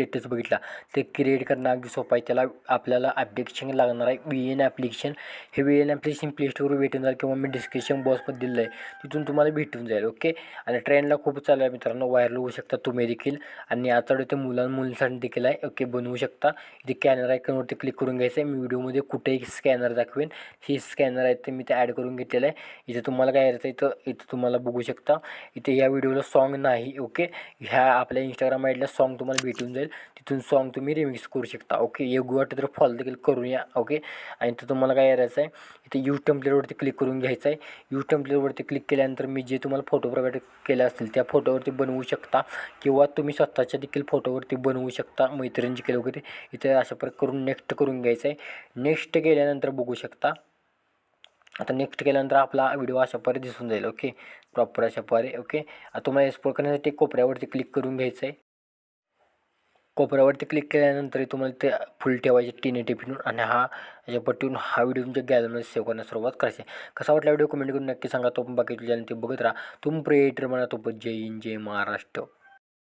Status बघितला ते create करणं अगदी सोपं आहे. त्याला आपल्याला ॲप्लिकेशन लागणार आहे. व्ही एन ॲप्लिकेशन हे व्ही एन ॲप्लिकेशन प्ले स्टोरवर भेटून जाईल किंवा मी डिस्क्रिप्शन बॉक्समध्ये दिलं आहे. तिथून तुम्हाला भेटून जाईल ओके आणि ट्रेंडला खूप चालू आहे मित्रांनो. व्हायरल होऊ शकता तुम्ही देखील. आणि आजचा ते मुलां मुलींसाठी देखील आहे ओके बनवू शकता. इथे कॅनर आयकनवरती क्लिक करून घ्यायचं आहे. मी व्हिडिओमध्ये कुठेही स्कॅनर दाखवेन. हे स्कॅनर आहे ते मी ते ॲड करून घेतलेलं आहे. इथे तुम्हाला काय करायचं इथं इथं तुम्हाला बघू शकता. इथे या व्हिडिओला सॉन्ग नाही ओके ह्या आपल्या इंस्टाग्राम आयडीला सॉन्ग तुम्हाला भेटून जाईल. तिथून सॉन्ग तुम्ही रिमिक्स करू शकता. ओके योग्य वाटतं तर फॉलो देखील करून या ओके आणि तर तुम्हाला काय करायचं आहे इथे यू टेम्पलेटवरती क्लिक करून घ्यायचं आहे यू टेम्पलेटवरती क्लिक केल्यानंतर मी जे तुम्हाला फोटो प्रोव्हाइड केले असतील त्या फोटोवरती बनवू शकता. किंवा तुम्ही स्वतःच्या देखील फोटोवरती बनवू शकता. मैत्रिणीचे केलं वगैरे इथे अशा प्रकारे करून नेक्स्ट करून घ्यायचं आहे नेक्स्ट केल्यानंतर बघू शकता. आता नेक्स्ट केल्यानंतर आपला व्हिडिओ अशा प्रकारे दिसून जाईल. ओके प्रॉपर अशा प्रकारे. ओके आता तुम्हाला एक्सपोर्ट करण्यासाठी कोपऱ्यावरती क्लिक करून घ्यायचं आहे कोपऱ्यावरती क्लिक केल्यानंतर तुम्हाला ते फुल ठेवायचे टीन एटी आणि हा याच्या पट्टीवरून हा व्हिडिओ तुमच्या गॅलरीमध्ये सेव्ह करण्यास सुरुवात करायची. कसा वाटला व्हिडिओ कमेंट करून नक्की सांगा. तो पण बाकी ते बघत राहा. तुम प्रिएटर म्हणा तो जय हिंद जय महाराष्ट्र.